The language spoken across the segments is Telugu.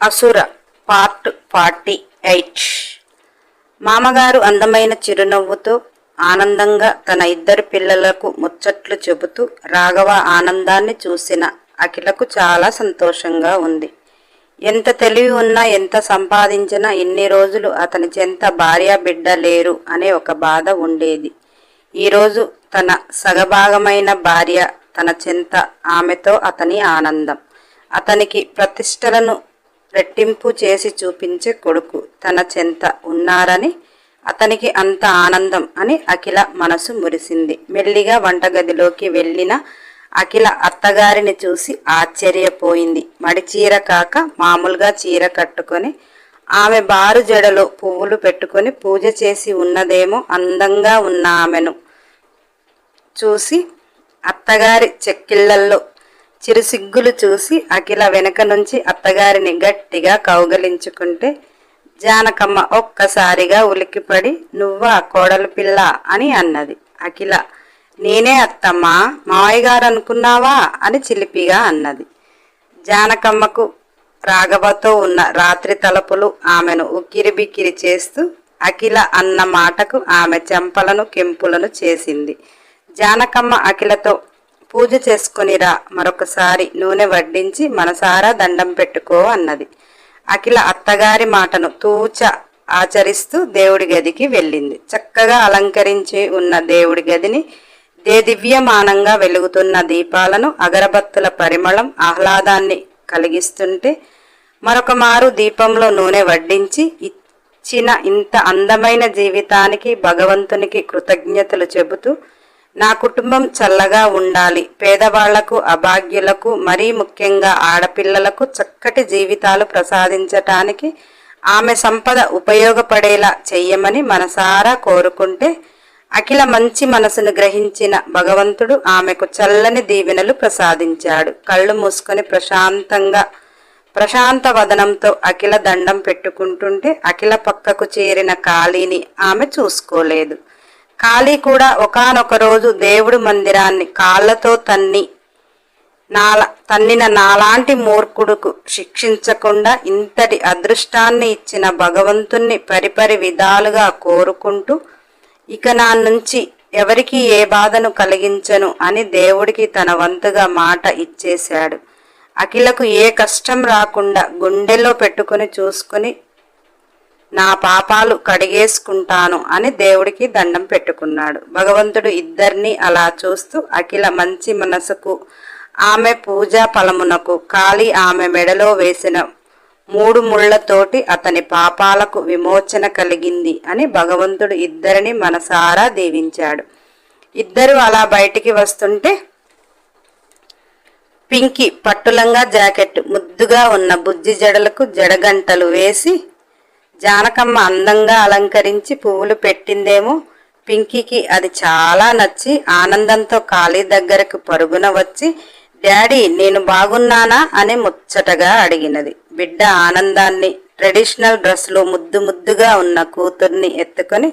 అసుర పార్ట్ ఫార్టీ ఎయిట్. మామగారు అందమైన చిరునవ్వుతో ఆనందంగా తన ఇద్దరు పిల్లలకు ముచ్చట్లు చెబుతూ రాఘవ ఆనందాన్ని చూసిన అఖిలకు చాలా సంతోషంగా ఉంది. ఎంత తెలివి ఉన్నా ఎంత సంపాదించినా ఇన్ని రోజులు అతని చెంత భార్య బిడ్డ లేరు అనే ఒక బాధ ఉండేది. ఈరోజు తన సగభాగమైన భార్య తన చెంత ఆమెతో అతని ఆనందం. అతనికి ప్రతిష్టలను రెట్టింపు చేసి చూపించే కొడుకు తన చెంత ఉన్నారని అతనికి అంత ఆనందం అని అఖిల మనసు మురిసింది. మెల్లిగా వంటగదిలోకి వెళ్ళిన అఖిల అత్తగారిని చూసి ఆశ్చర్యపోయింది. మడిచీర కాక మామూలుగా చీర కట్టుకొని ఆమె బారు జడలో పువ్వులు పెట్టుకొని పూజ చేసి ఉన్నదేమో అందంగా ఉన్న ఆమెను చూసి అత్తగారి చెక్కిళ్ళల్లో చిరుసిగ్గులు చూసి అఖిల వెనక నుంచి అత్తగారిని గట్టిగా కౌగలించుకుంటే జానకమ్మ ఒక్కసారిగా ఉలిక్కిపడి నువ్వా కోడలు పిల్ల అని అన్నది. అఖిల నేనే అత్తమ్మా మావయ్య గారు అనుకున్నావా? అని చిలిపిగా అన్నది. జానకమ్మకు రాఘవతో ఉన్న రాత్రి తలపులు ఆమెను ఉక్కిరి బిక్కిరి చేస్తూ అఖిల అన్న మాటకు ఆమె చెంపలను కెంపులను చేసింది. జానకమ్మ అఖిలతో పూజ చేసుకునిరా మరొకసారి నూనె వడ్డించి మనసారా దండం పెట్టుకో అన్నది. అఖిల అత్తగారి మాటను తూచ ఆచరిస్తూ దేవుడి గదికి వెళ్ళింది. చక్కగా అలంకరించి ఉన్న దేవుడి గదిని దేదివ్యమానంగా వెలుగుతున్న దీపాలను అగరబత్తుల పరిమళం ఆహ్లాదాన్ని కలిగిస్తుంటే మరొక మారు దీపంలో నూనె వడ్డించి ఇచ్చిన ఇంత అందమైన జీవితానికి భగవంతునికి కృతజ్ఞతలు చెబుతూ నా కుటుంబం చల్లగా ఉండాలి. పేదవాళ్ళకు అభాగ్యులకు మరీ ముఖ్యంగా ఆడపిల్లలకు చక్కటి జీవితాలు ప్రసాదించటానికి ఆమె సంపద ఉపయోగపడేలా చెయ్యమని మనసారా కోరుకుంటే అఖిల మంచి మనసును గ్రహించిన భగవంతుడు ఆమెకు చల్లని దీవెనలు ప్రసాదించాడు. కళ్ళు మూసుకొని ప్రశాంతంగా ప్రశాంత వదనంతో అఖిల దండం పెట్టుకుంటుంటే అఖిల పక్కకు చేరిన ఖాళీని ఆమె చూసుకోలేదు. కాళీ కూడా ఒకానొక రోజు దేవుడి మందిరాన్ని కాళ్ళతో తన్ని నాల తన్నిన నాలాంటి మూర్ఖుడుకు శిక్షించకుండా ఇంతటి అదృష్టాన్ని ఇచ్చిన భగవంతుణ్ణి పరిపరి విధాలుగా కోరుకుంటూ ఇక నా నుంచి ఎవరికి ఏ బాధను కలిగించను అని దేవుడికి తన వంతుగా మాట ఇచ్చేశాడు. అఖిలకు ఏ కష్టం రాకుండా గుండెలో పెట్టుకుని చూసుకుని నా పాపాలు కడిగేసుకుంటాను అని దేవుడికి దండం పెట్టుకున్నాడు. భగవంతుడు ఇద్దరిని అలా చూస్తూ అఖిల మంచి మనసుకు ఆమె పూజా ఫలమునకు కాలి ఆమె మెడలో వేసిన మూడు ముళ్ళతోటి అతని పాపాలకు విమోచన కలిగింది అని భగవంతుడు ఇద్దరిని మనసారా దీవించాడు. ఇద్దరు అలా బయటికి వస్తుంటే పింకి పట్టులంగా జాకెట్ ముద్దుగా ఉన్న బుజ్జి జడలకు జడగంటలు వేసి జానకమ్మ అందంగా అలంకరించి పువ్వులు పెట్టిందేమో. పింకీకి అది చాలా నచ్చి ఆనందంతో ఖాళీ దగ్గరకు పరుగున వచ్చి డాడీ నేను బాగున్నానా? అని ముచ్చటగా అడిగినది. బిడ్డ ఆనందాన్ని ట్రెడిషనల్ డ్రెస్లో ముద్దు ముద్దుగా ఉన్న కూతుర్ని ఎత్తుకొని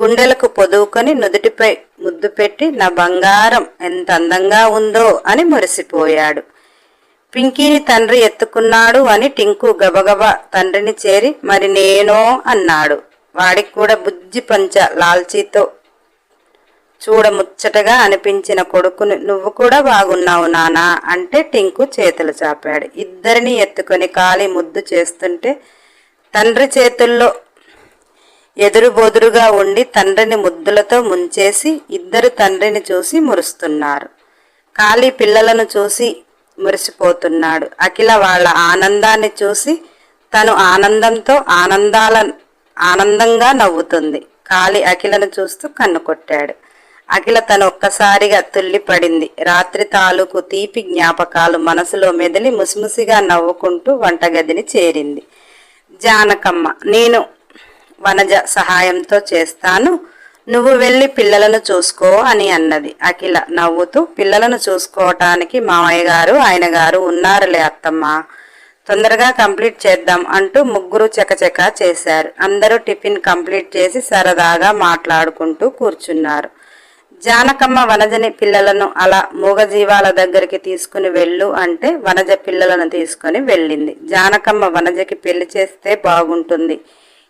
గుండెలకు పొదువుకొని నుదుటిపై ముద్దు పెట్టి నా బంగారం ఎంత అందంగా ఉందో అని మురిసిపోయాడు. పింకీని తండ్రి ఎత్తుకున్నాడు అని టింకు గబగబా తండ్రిని చేరి మరి నేనో? అన్నాడు. వాడికి కూడా బుజ్జి పంచ లాల్చీతో చూడముచ్చటగా అనిపించిన కొడుకుని నువ్వు కూడా బాగున్నావు నానా? అంటే టింకు చేతులు చాపాడు. ఇద్దరిని ఎత్తుకొని కాలి ముద్దు చేస్తుంటే తండ్రి చేతుల్లో ఎదురుబొదురుగా ఉండి తండ్రిని ముద్దులతో ముంచేసి ఇద్దరు తండ్రిని చూసి మురుస్తున్నారు. కాళీ పిల్లలను చూసి మురిసిపోతున్నాడు. అఖిల వాళ్ళ ఆనందాన్ని చూసి తను ఆనందంతో ఆనందాల ఆనందంగా నవ్వుతుంది. కాలి అఖిలను చూస్తూ కన్ను కొట్టాడు. అఖిల తను ఒక్కసారిగా తుల్లిపడింది. రాత్రి తాలూకు తీపి జ్ఞాపకాలు మనసులో మెదిలి ముసిముసిగా నవ్వుకుంటూ వంటగదిని చేరింది. జానకమ్మ నేను వనజ సహాయంతో చేస్తాను. నువ్వు వెళ్ళి పిల్లలను చూసుకో అని అన్నది. అఖిల నవ్వుతూ పిల్లలను చూసుకోవటానికి మామయ్య గారు ఆయన గారు ఉన్నారులే అత్తమ్మ. తొందరగా కంప్లీట్ చేద్దాం అంటూ ముగ్గురు చకచక చేశారు. అందరూ టిఫిన్ కంప్లీట్ చేసి సరదాగా మాట్లాడుకుంటూ కూర్చున్నారు. జానకమ్మ వనజని పిల్లలను అలా మూగజీవాల దగ్గరికి తీసుకుని వెళ్ళు అంటే వనజ పిల్లలను తీసుకుని వెళ్ళింది. జానకమ్మ వనజకి పెళ్ళి చేస్తే బాగుంటుంది.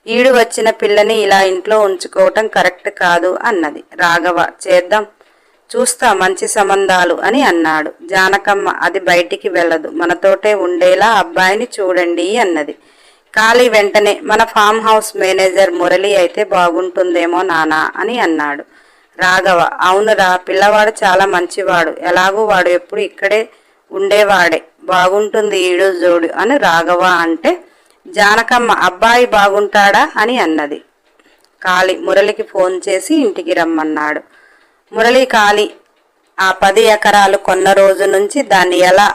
ఈడు వచ్చిన పిల్లని ఇలా ఇంట్లో ఉంచుకోవటం కరెక్ట్ కాదు అన్నది. రాఘవ చేద్దాం. చూస్తా మంచి సంబంధాలు అని అన్నాడు. జానకమ్మ అది బయటికి వెళ్ళదు. మనతోటే ఉండేలా అబ్బాయిని చూడండి అన్నది. కాళీ వెంటనే మన ఫామ్ హౌస్ మేనేజర్ మురళి అయితే బాగుంటుందేమో నానా అని అన్నాడు. రాఘవ అవునురా పిల్లవాడు చాలా మంచివాడు. ఎలాగూ వాడు ఎప్పుడు ఇక్కడే ఉండేవాడే. బాగుంటుంది ఈడు జోడు అని రాఘవ అంటే జానకమ్మ అబ్బాయి బాగుంటాడా? అని అన్నది. కాళీ మురళికి ఫోన్ చేసి ఇంటికి రమ్మన్నాడు. మురళి కాళీ ఆ పది ఎకరాలు కొన్న రోజు నుంచి దాన్ని ఎలా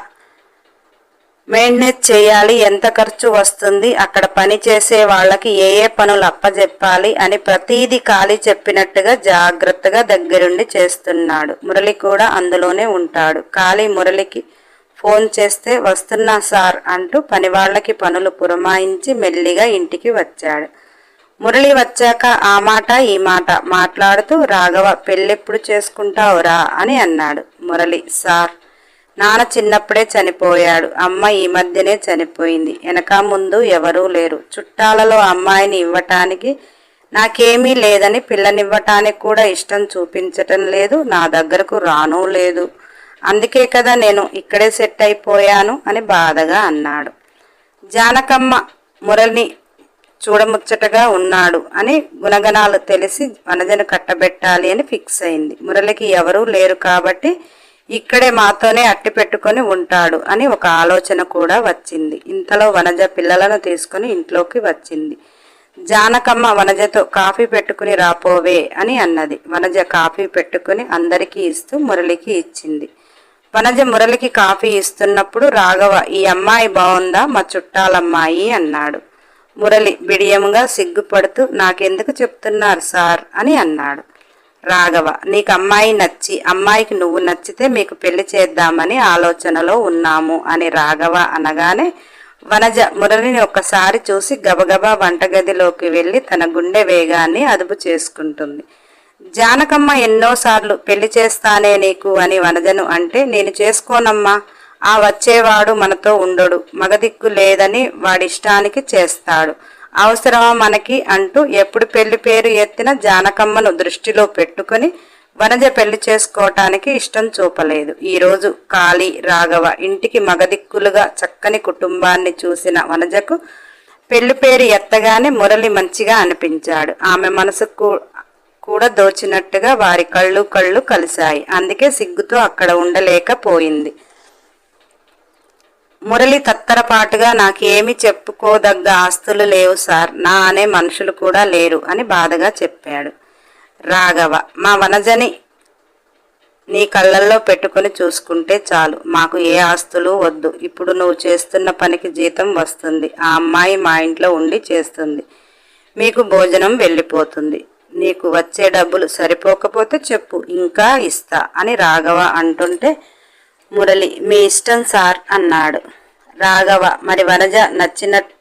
మెయింటెనెన్స్ చేయాలి? ఎంత ఖర్చు వస్తుంది? అక్కడ పని చేసే వాళ్ళకి ఏ ఏ పనులు అప్పజెప్పాలి? అని ప్రతీది ఖాళీ చెప్పినట్టుగా జాగ్రత్తగా దగ్గరుండి చేస్తున్నాడు. మురళి కూడా అందులోనే ఉంటాడు. ఖాళీ మురళికి ఫోన్ చేస్తే వస్తున్నా సార్ అంటూ పని వాళ్ళకి పనులు పురమాయించి మెల్లిగా ఇంటికి వచ్చాడు. మురళి వచ్చాక ఆ మాట ఈ మాట మాట్లాడుతూ రాఘవ పెళ్ళెప్పుడు చేసుకుంటావురా? అని అన్నాడు మురళి. సార్ నాన్న చిన్నప్పుడే చనిపోయాడు. అమ్మ ఈ మధ్యనే చనిపోయింది. వెనక ముందు ఎవరూ లేరు. చుట్టాలలో అమ్మాయిని ఇవ్వటానికి నాకేమీ లేదని పిల్లనివ్వటానికి కూడా ఇష్టం చూపించటం లేదు. నా దగ్గరకు రానూ లేదు. అందుకే కదా నేను ఇక్కడే సెట్ అయిపోయాను అని బాధగా అన్నాడు. జానకమ్మ మురళిని చూడముచ్చటగా ఉన్నాడు అని గుణగణాలు తెలిసి వనజను కట్టబెట్టాలి అని ఫిక్స్ అయింది. మురళికి ఎవరూ లేరు కాబట్టి ఇక్కడే మాతోనే అట్టి పెట్టుకొని ఉంటాడు అని ఒక ఆలోచన కూడా వచ్చింది. ఇంతలో వనజ పిల్లలను తీసుకుని ఇంట్లోకి వచ్చింది. జానకమ్మ వనజతో కాఫీ పెట్టుకుని రాపోవే అని అన్నది. వనజ కాఫీ పెట్టుకుని అందరికీ ఇస్తూ మురళికి ఇచ్చింది. వనజ మురళికి కాఫీ ఇస్తున్నప్పుడు రాఘవ ఈ అమ్మాయి బాగుందా మా చుట్టాలమ్మాయి అన్నాడు. మురళి బిడియముగా సిగ్గుపడుతూ నాకెందుకు చెప్తున్నారు సార్? అని అన్నాడు. రాఘవ నీకు అమ్మాయి నచ్చి అమ్మాయికి నువ్వు నచ్చితే మీకు పెళ్ళి చేద్దామని ఆలోచనలో ఉన్నాము అని రాఘవ అనగానే వనజ మురళిని ఒక్కసారి చూసి గబగబా వంటగదిలోకి వెళ్ళి తన గుండె వేగాన్ని అదుపు చేసుకుంటుంది. జానకమ్మ ఎన్నోసార్లు పెళ్ళి చేస్తానే నీకు అని వనజను అంటే నేను చేసుకోనమ్మా. ఆ వచ్చేవాడు మనతో ఉండడు. మగదిక్కు లేదని వాడిష్టానికి చేస్తాడు. అవసరమా మనకి? అంటూ ఎప్పుడు పెళ్ళి పేరు ఎత్తిన జానకమ్మను దృష్టిలో పెట్టుకుని వనజ పెళ్ళి చేసుకోవటానికి ఇష్టం చూపలేదు. ఈరోజు కాళీ రాఘవ ఇంటికి మగదిక్కులుగా చక్కని కుటుంబాన్ని చూసిన వనజకు పెళ్ళి పేరు ఎత్తగానే మురళి మంచిగా అనిపించాడు. ఆమె మనసుకు కూడా దోచినట్టుగా వారి కళ్ళు కళ్ళు కలిశాయి. అందుకే సిగ్గుతో అక్కడ ఉండలేకపోయింది. మురళి తత్తరపాటుగా నాకేమి చెప్పుకోదగ్గ ఆస్తులు లేవు సార్. నా అనే మనుషులు కూడా లేరు అని బాధగా చెప్పాడు. రాఘవ మా వనజని నీ కళ్ళల్లో పెట్టుకుని చూసుకుంటే చాలు. మాకు ఏ ఆస్తులు వద్దు. ఇప్పుడు నువ్వు చేస్తున్న పనికి జీతం వస్తుంది. ఆ అమ్మాయి మా ఇంట్లో ఉండి చేస్తుంది. మీకు భోజనం వెళ్ళిపోతుంది. నీకు వచ్చే డబ్బులు సరిపోకపోతే చెప్పు ఇంకా ఇస్తా అని రాఘవ అంటుంటే మురళి మీ ఇష్టం సార్ అన్నాడు. రాఘవ మరి వనజ నచ్చినట్ట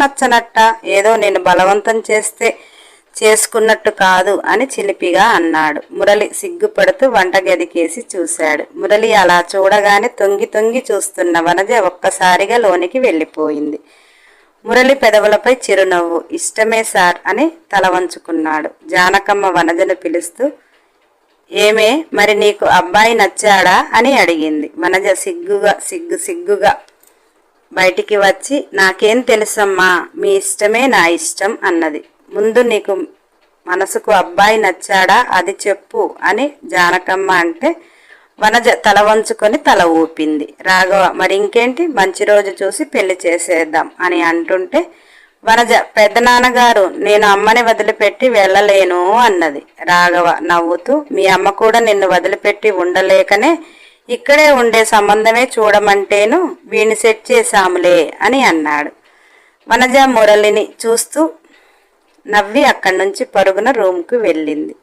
నచ్చనట్ట? ఏదో నేను బలవంతం చేస్తే చేసుకున్నట్టు కాదు అని చిలిపిగా అన్నాడు. మురళి సిగ్గుపడుతూ వంటగదికేసి చూశాడు. మురళి అలా చూడగానే తొంగి తొంగి చూస్తున్న వనజ ఒక్కసారిగా లోనికి వెళ్ళిపోయింది. మురళి పెదవులపై చిరునవ్వు. ఇష్టమే సార్ అని తల వంచుకున్నాడు. జానకమ్మ వనజను పిలుస్తూ ఏమే మరి నీకు అబ్బాయి నచ్చాడా? అని అడిగింది. వనజ సిగ్గుగా సిగ్గు సిగ్గుగా బయటికి వచ్చి నాకేం తెలుసమ్మా మీ ఇష్టమే నా ఇష్టం అన్నది. ముందు నీకు మనసుకు అబ్బాయి నచ్చాడా? అది చెప్పు అని జానకమ్మ అంటే వనజ తల వంచుకొని తల ఊపింది. రాఘవ మరి ఇంకేంటి? మంచి రోజు చూసి పెళ్ళి చేసేద్దాం అని అంటుంటే వనజ పెద్దనాన్నగారు నేను అమ్మని వదిలిపెట్టి వెళ్ళలేను అన్నది. రాఘవ నవ్వుతూ మీ అమ్మ కూడా నిన్ను వదిలిపెట్టి ఉండలేకనే? ఇక్కడే ఉండే సంబంధమే చూడమంటేను వీణి సెట్ చేశాములే అని అన్నాడు. వనజ మురళిని చూస్తూ నవ్వి అక్కడి నుంచి పరుగున రూమ్కు వెళ్ళింది.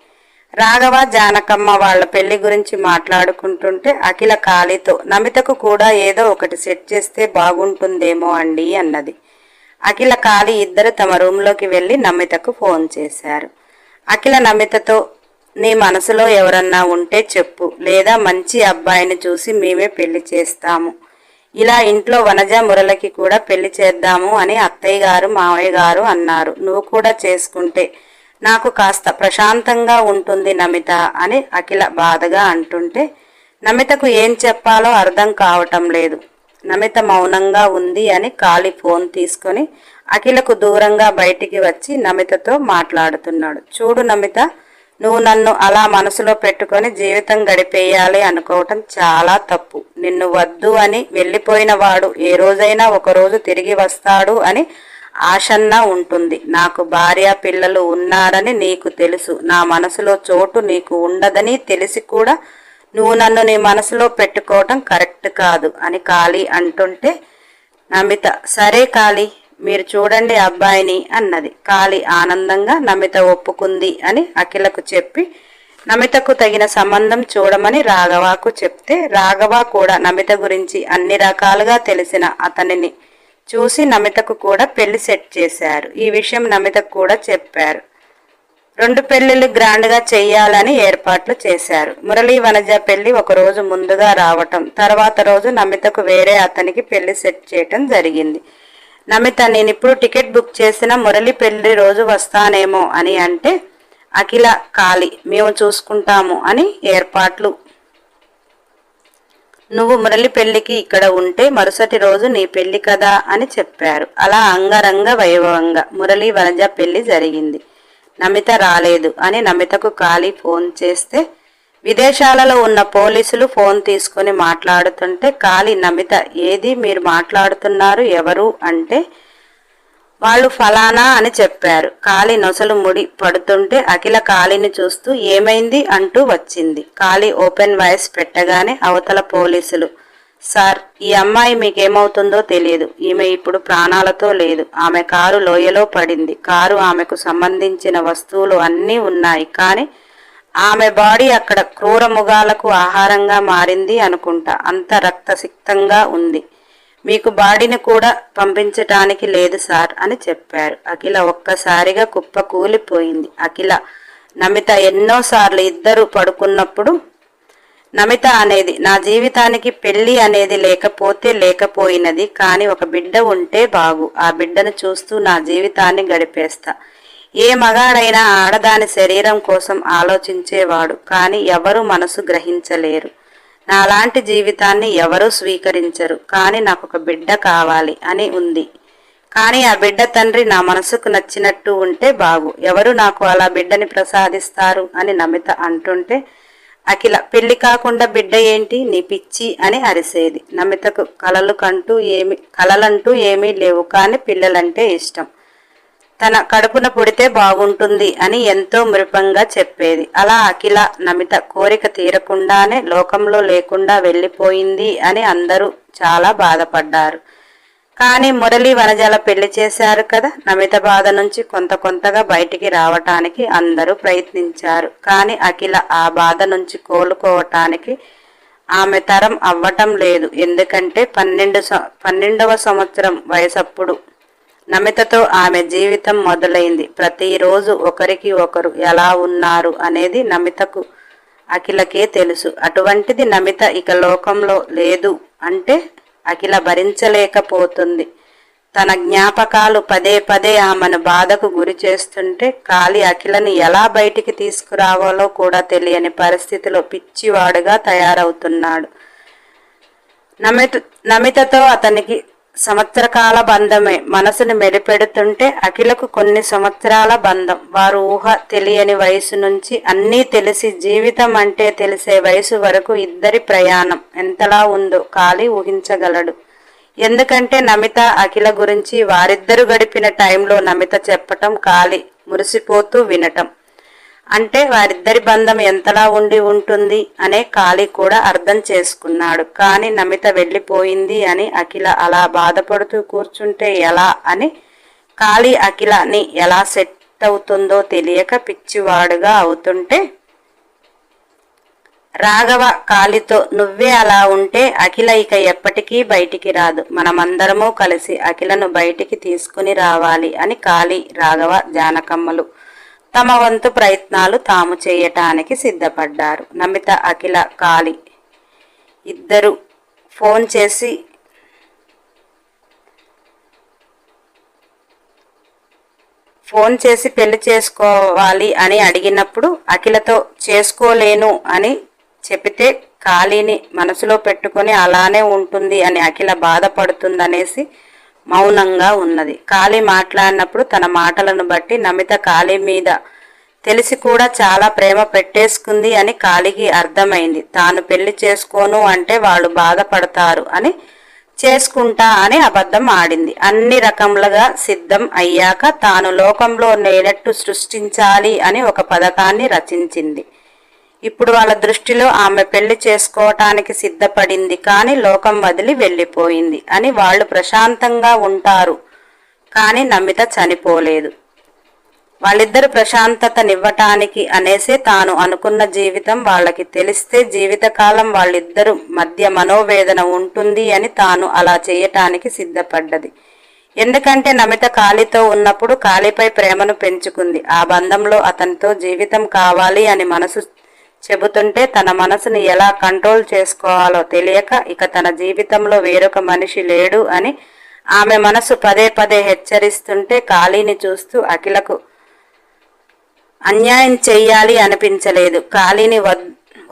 రాఘవ జానకమ్మ వాళ్ళ పెళ్ళి గురించి మాట్లాడుకుంటుంటే అఖిల కాళీతో నమితకు కూడా ఏదో ఒకటి సెట్ చేస్తే బాగుంటుందేమో అండి అన్నది. అఖిల కాళీ ఇద్దరు తమ రూంలోకి వెళ్ళి నమితకు ఫోన్ చేశారు. అఖిల నమితతో నీ మనసులో ఎవరన్నా ఉంటే చెప్పు లేదా మంచి అబ్బాయిని చూసి మేమే పెళ్ళి చేస్తాము. ఇలా ఇంట్లో వనజ మురళకి కూడా పెళ్ళి చేద్దాము అని అత్తయ్య గారు మావయ్య గారు అన్నారు. నువ్వు కూడా చేసుకుంటే నాకు కాస్త ప్రశాంతంగా ఉంటుంది నమిత అని అఖిల బాధగా అంటుంటే నమితకు ఏం చెప్పాలో అర్థం కావటం లేదు. నమిత మౌనంగా ఉంది అని కాలి ఫోన్ తీసుకొని అఖిలకు దూరంగా బయటికి వచ్చి నమితతో మాట్లాడుతున్నాడు. చూడు నమిత నువ్వు నన్ను అలా మనసులో పెట్టుకొని జీవితం గడిపేయాలి అనుకోవటం చాలా తప్పు. నిన్ను వద్దు అని వెళ్ళిపోయిన వాడు ఏ రోజైనా ఒకరోజు తిరిగి వస్తాడు అని ఆశన్న ఉంటుంది. నాకు భార్య పిల్లలు ఉన్నారని నీకు తెలుసు. నా మనసులో చోటు నీకు ఉండదని తెలిసి కూడా నువ్వు నన్ను నీ మనసులో పెట్టుకోవటం కరెక్ట్ కాదు అని కాళీ అంటుంటే నమిత సరే కాళీ మీరు చూడండి అబ్బాయిని అన్నది. కాళీ ఆనందంగా నమిత ఒప్పుకుంది అని అఖిలకు చెప్పి నమితకు తగిన సంబంధం చూడమని రాఘవాకు చెప్తే రాఘవ కూడా నమిత గురించి అన్ని రకాలుగా తెలిసిన అతనిని చూసి నమితకు కూడా పెళ్ళి సెట్ చేశారు. ఈ విషయం నమితకు కూడా చెప్పారు. రెండు పెళ్ళిళ్ళు గ్రాండ్గా చేయాలని ఏర్పాట్లు చేశారు. మురళీ వనజ పెళ్ళి ఒక రోజు ముందుగా రావటం తర్వాత రోజు నమితకు వేరే అతనికి పెళ్ళి సెట్ చేయటం జరిగింది. నమిత నేను ఇప్పుడు టికెట్ బుక్ చేసిన మురళి పెళ్ళి రోజు వస్తానేమో అని అంటే అఖిల కాళి మేము చూసుకుంటాము అని ఏర్పాట్లు నువ్వు మురళి పెళ్ళికి ఇక్కడ ఉంటే మరుసటి రోజు నీ పెళ్ళి కదా అని చెప్పారు. అలా అంగరంగ వైభవంగా మురళి వనజ పెళ్ళి జరిగింది. నమిత రాలేదు అని నమితకు ఖాళీ ఫోన్ చేస్తే విదేశాలలో ఉన్న పోలీసులు ఫోన్ తీసుకుని మాట్లాడుతుంటే ఖాళీ నమిత ఏది మీరు మాట్లాడుతున్నారు ఎవరు అంటే వాళ్ళు ఫలానా అని చెప్పారు. కాలి నొసలు ముడి పడుతుంటే అఖిల కాలిని చూస్తూ ఏమైంది అంటూ వచ్చింది. కాలి ఓపెన్ వాయిస్ పెట్టగానే అవతల పోలీసులు సార్ ఈ అమ్మాయి మీకేమవుతుందో తెలియదు ఈమె ఇప్పుడు ప్రాణాలతో లేదు. ఆమె కారు లోయలో పడింది. కారు ఆమెకు సంబంధించిన వస్తువులు అన్నీ ఉన్నాయి. కానీ ఆమె బాడీ అక్కడ క్రూర ముగాలకు ఆహారంగా మారింది అనుకుంటా. అంత రక్తసిక్తంగా ఉంది. మీకు బాడీని కూడా పంపించటానికి లేదు సార్ అని చెప్పారు. అఖిల ఒక్కసారిగా కుప్ప కూలిపోయింది. అఖిల నమిత ఎన్నోసార్లు ఇద్దరు పడుకున్నప్పుడు నమిత అనేది నా జీవితానికి పెళ్ళి అనేది లేకపోతే లేకపోయినది కానీ ఒక బిడ్డ ఉంటే బాగు. ఆ బిడ్డను చూస్తూ నా జీవితాన్ని గడిపేస్తా. ఏ మగాడైనా ఆడదాని శరీరం కోసం ఆలోచించేవాడు కానీ ఎవరు మనసు గ్రహించలేరు. నాలాంటి జీవితాన్ని ఎవరూ స్వీకరించరు. కానీ నాకు ఒక బిడ్డ కావాలి అని ఉంది. కానీ ఆ బిడ్డ తండ్రి నా మనసుకు నచ్చినట్టు ఉంటే బాగు. ఎవరు నాకు అలా బిడ్డని ప్రసాదిస్తారు అని నమిత అంటుంటే అఖిల పెళ్ళి కాకుండా బిడ్డ ఏంటి? నీ పిచ్చి అని అరిసేది. నమితకు కలలు కంటూ ఏమి కలలంటూ ఏమీ లేవు. కానీ పిల్లలంటే ఇష్టం. తన కడుపున పుడితే బాగుంటుంది అని ఎంతో మృపంగా చెప్పేది. అలా అఖిల నమిత కోరిక తీరకుండానే లోకంలో లేకుండా వెళ్ళిపోయింది అని అందరూ చాలా బాధపడ్డారు. కానీ మురళి వనజల పెళ్ళి చేశారు కదా. నమిత బాధ నుంచి కొంత కొంతగా బయటికి రావటానికి అందరూ ప్రయత్నించారు. కానీ అఖిల ఆ బాధ నుంచి కోలుకోవటానికి ఆమె తరం అవ్వటం లేదు. ఎందుకంటే పన్నెండు పన్నెండవ సంవత్సరం వయసప్పుడు నమితతో ఆమె జీవితం మొదలైంది. ప్రతిరోజు ఒకరికి ఒకరు ఎలా ఉన్నారు అనేది నమితకు అఖిలకే తెలుసు. అటువంటిది నమిత ఇక లోకంలో లేదు అంటే అఖిల భరించలేకపోతుంది. తన జ్ఞాపకాలు పదే పదే ఆమెను బాధకు గురి చేస్తుంటే కాలి అఖిలని ఎలా బయటికి తీసుకురావాలో కూడా తెలియని పరిస్థితిలో పిచ్చివాడుగా తయారవుతున్నాడు. నమిత నమితతో అతనికి సంవత్సరకాల బంధమే. మనసును మెడిపెడుతుంటే అఖిలకు కొన్ని సంవత్సరాల బంధం. వారు ఊహ తెలియని వయసు నుంచి అన్నీ తెలిసి జీవితం అంటే తెలిసే వయసు వరకు ఇద్దరి ప్రయాణం. ఎంతలా ఉందో ఖాళీ ఊహించగలడు. ఎందుకంటే నమిత అఖిల గురించి వారిద్దరు గడిపిన టైంలో నమిత చెప్పటం ఖాళీ మురిసిపోతూ వినటం. అంటే వారిద్దరి బంధం ఎంతలా ఉండి ఉంటుంది అనే కాళీ కూడా అర్థం చేసుకున్నాడు. కానీ నమిత వెళ్ళిపోయింది అని అఖిల అలా బాధపడుతూ కూర్చుంటే ఎలా అని కాళీ అఖిలని ఎలా సెట్ అవుతుందో తెలియక పిచ్చివాడుగా అవుతుంటే రాఘవ కాలితో నువ్వే అలా ఉంటే అఖిల ఇక ఎప్పటికీ బయటికి రాదు. మనమందరము కలిసి అఖిలను బయటికి తీసుకుని రావాలి అని కాళీ రాఘవ జానకమ్మలు తమ వంతు ప్రయత్నాలు తాము చేయటానికి సిద్ధపడ్డారు. నమిత అఖిల కాళి ఇద్దరు ఫోన్ చేసి ఫోన్ చేసి పెళ్ళి చేసుకోవాలి అని అడిగినప్పుడు అఖిలతో చేసుకోలేను అని చెబితే ఖాళీని మనసులో పెట్టుకొని అలానే ఉంటుంది అని అఖిల బాధపడుతుందనేసి మౌనంగా ఉన్నది. కాళీ మాట్లాడినప్పుడు తన మాటలను బట్టి నమిత కాళీ మీద తెలిసి కూడా చాలా ప్రేమ పెట్టేసుకుంది అని కాళీకి అర్థమైంది. తాను పెళ్ళి చేసుకోను అంటే వాళ్ళు బాధపడతారు అని చేసుకుంటా అని అబద్ధం ఆడింది. అన్ని రకములుగా సిద్ధం అయ్యాక తాను లోకంలో నేనట్టు సృష్టించాలి అని ఒక పథకాన్ని రచించింది. ఇప్పుడు వాళ్ళ దృష్టిలో ఆమె పెళ్ళి చేసుకోవటానికి సిద్ధపడింది కానీ లోకం వదిలి వెళ్ళిపోయింది అని వాళ్ళు ప్రశాంతంగా ఉంటారు. కానీ నమిత చనిపోలేదు. వాళ్ళిద్దరు ప్రశాంతతనివ్వటానికి అనేసే తాను అనుకున్న జీవితం వాళ్ళకి తెలిస్తే జీవితకాలం వాళ్ళిద్దరు మధ్య మనోవేదన ఉంటుంది అని తాను అలా చేయటానికి సిద్ధపడ్డది. ఎందుకంటే నమిత కాళీతో ఉన్నప్పుడు కాళీపై ప్రేమను పెంచుకుంది. ఆ బంధంలో అతనితో జీవితం కావాలి అని మనసు చెబుతుంటే తన మనసుని ఎలా కంట్రోల్ చేసుకోవాలో తెలియక ఇక తన జీవితంలో వేరొక మనిషి లేడు అని ఆమె మనసు పదే పదే హెచ్చరిస్తుంటే ఖాళీని చూస్తూ అఖిలకు అన్యాయం చెయ్యాలి అనిపించలేదు. కాళీని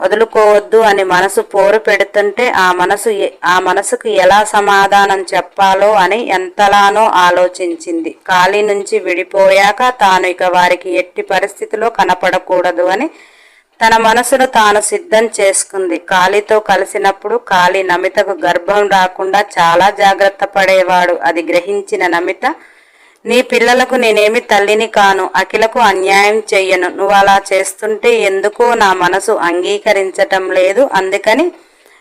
వదులుకోవద్దు అని మనసు పోరు పెడుతుంటే ఆ మనసు ఆ మనసుకు ఎలా సమాధానం చెప్పాలో అని ఎంతలానో ఆలోచించింది. ఖాళీ నుంచి విడిపోయాక తాను ఇక వారికి ఎట్టి పరిస్థితిలో కనపడకూడదు అని తన మనసును తాను సిద్ధం చేసుకుంది. కాళీతో కలిసినప్పుడు కాళీ నమితకు గర్భం రాకుండా చాలా జాగ్రత్త పడేవాడు. అది గ్రహించిన నమిత నీ పిల్లలకు నేనేమి తల్లిని కాను అఖిలకు అన్యాయం చెయ్యను. నువ్వు అలా చేస్తుంటే ఎందుకో నా మనసు అంగీకరించటం లేదు. అందుకని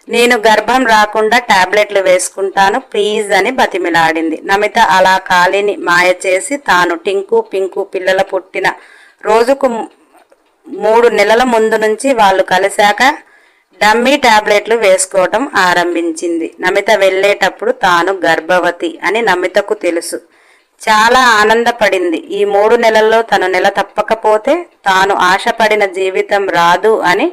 నేను గర్భం రాకుండా టాబ్లెట్లు వేసుకుంటాను. ప్లీజ్ అని బతిమిలాడింది. నమిత అలా కాలిని మాయ చేసి తాను టింకు పింకు పిల్లల పుట్టిన రోజుకు మూడు నెలల ముందు నుంచి వాళ్ళు కలిశాక డమ్మీ టాబ్లెట్లు వేసుకోవటం ఆరంభించింది. నమిత వెళ్ళేటప్పుడు తాను గర్భవతి అని నమితకు తెలుసు. చాలా ఆనందపడింది. ఈ మూడు నెలల్లో తను నెల తప్పకపోతే తాను ఆశపడిన జీవితం రాదు అని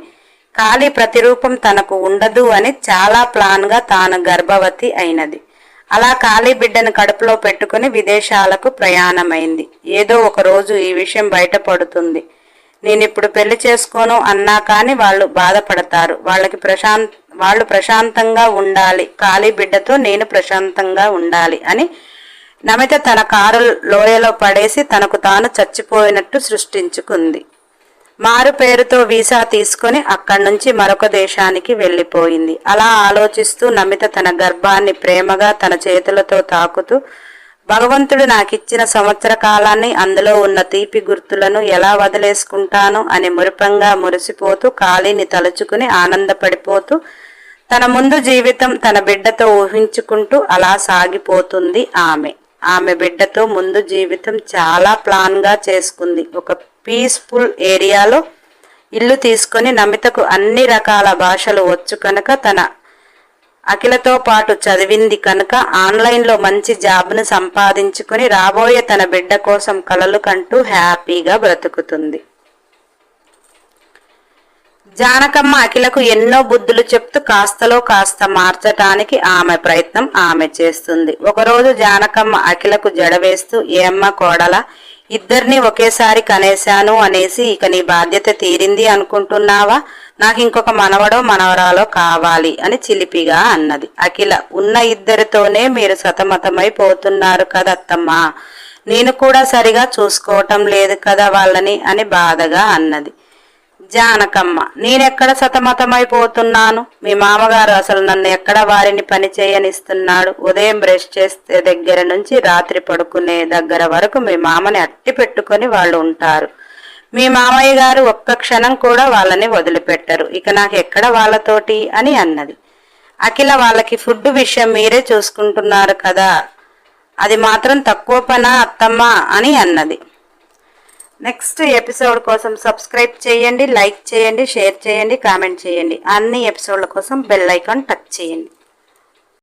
ఖాళీ ప్రతిరూపం తనకు ఉండదు అని చాలా ప్లాన్గా తాను గర్భవతి అయినది. అలా ఖాళీ బిడ్డను కడుపులో పెట్టుకుని విదేశాలకు ప్రయాణమైంది. ఏదో ఒక రోజు ఈ విషయం బయటపడుతుంది. నేను ఇప్పుడు పెళ్ళి చేసుకోను అన్నా కానీ వాళ్ళు బాధపడతారు. వాళ్ళకి ప్రశాంత్ వాళ్ళు ప్రశాంతంగా ఉండాలి. ఖాళీ బిడ్డతో నేను ప్రశాంతంగా ఉండాలి అని నమిత తన కారు లోయలో పడేసి తనకు తాను చచ్చిపోయినట్టు సృష్టించుకుంది. మారు పేరుతో వీసా తీసుకుని అక్కడి నుంచి మరొక దేశానికి వెళ్ళిపోయింది. అలా ఆలోచిస్తూ నమిత తన గర్భాన్ని ప్రేమగా తన చేతులతో తాకుతూ భగవంతుడు నాకిచ్చిన సంవత్సర కాలాన్ని అందులో ఉన్న తీపి గుర్తులను ఎలా వదిలేసుకుంటాను అని మురిపంగా మురిసిపోతూ కాళీని తలుచుకుని ఆనందపడిపోతూ తన ముందు జీవితం తన బిడ్డతో ఊహించుకుంటూ అలా సాగిపోతుంది ఆమె. ఆమె బిడ్డతో ముందు జీవితం చాలా ప్లాన్గా చేసుకుంది. ఒక పీస్ఫుల్ ఏరియాలో ఇల్లు తీసుకొని నమితకు అన్ని రకాల భాషలు వచ్చు కనుక తన అఖిలతో పాటు చదివింది కనుక ఆన్లైన్లో మంచి జాబ్ను సంపాదించుకుని రాబోయే తన బిడ్డ కోసం కలలు కంటూ హ్యాపీగా బ్రతుకుతుంది. జానకమ్మ అఖిలకు ఎన్నో బుద్ధులు చెప్తూ కాస్తలో కాస్త మార్చటానికి ఆమె ప్రయత్నం ఆమె చేస్తుంది. ఒకరోజు జానకమ్మ అఖిలకు జడవేస్తూ ఏమ్మ కోడల ఇద్దరిని ఒకేసారి కనేశాను అనేసి ఇక నీ బాధ్యత తీరింది అనుకుంటున్నావా? నాకు ఇంకొక మనవడో మనవరాలో కావాలి అని చిలిపిగా అన్నది. అఖిల ఉన్న ఇద్దరితోనే మీరు సతమతమైపోతున్నారు కదత్తమ్మా. నేను కూడా సరిగా చూసుకోవటం లేదు కదా వాళ్ళని అని బాధగా అన్నది. జానకమ్మ నేనెక్కడ సతమతమైపోతున్నాను మీ మామగారు అసలు నన్ను ఎక్కడ వారిని పని చేయనిస్తున్నాడు? ఉదయం బ్రష్ చేస్తే దగ్గర నుంచి రాత్రి పడుకునే దగ్గర వరకు మీ మామని అట్టి పెట్టుకుని వాళ్ళు ఉంటారు. మీ మామయ్య గారు ఒక్క క్షణం కూడా వాళ్ళని వదిలిపెట్టరు. ఇక నాకు ఎక్కడ వాళ్ళతోటి అని అన్నది. అఖిల వాళ్ళకి ఫుడ్ విషయం మీరే చూసుకుంటున్నారు కదా. అది మాత్రం తక్కువ పనా అత్తమ్మ అని అన్నది. నెక్స్ట్ ఎపిసోడ్ కోసం సబ్స్క్రైబ్ చేయండి లైక్ చేయండి షేర్ చేయండి కామెంట్ చేయండి. అన్ని ఎపిసోడ్ల కోసం బెల్ ఐకాన్ టచ్ చేయండి.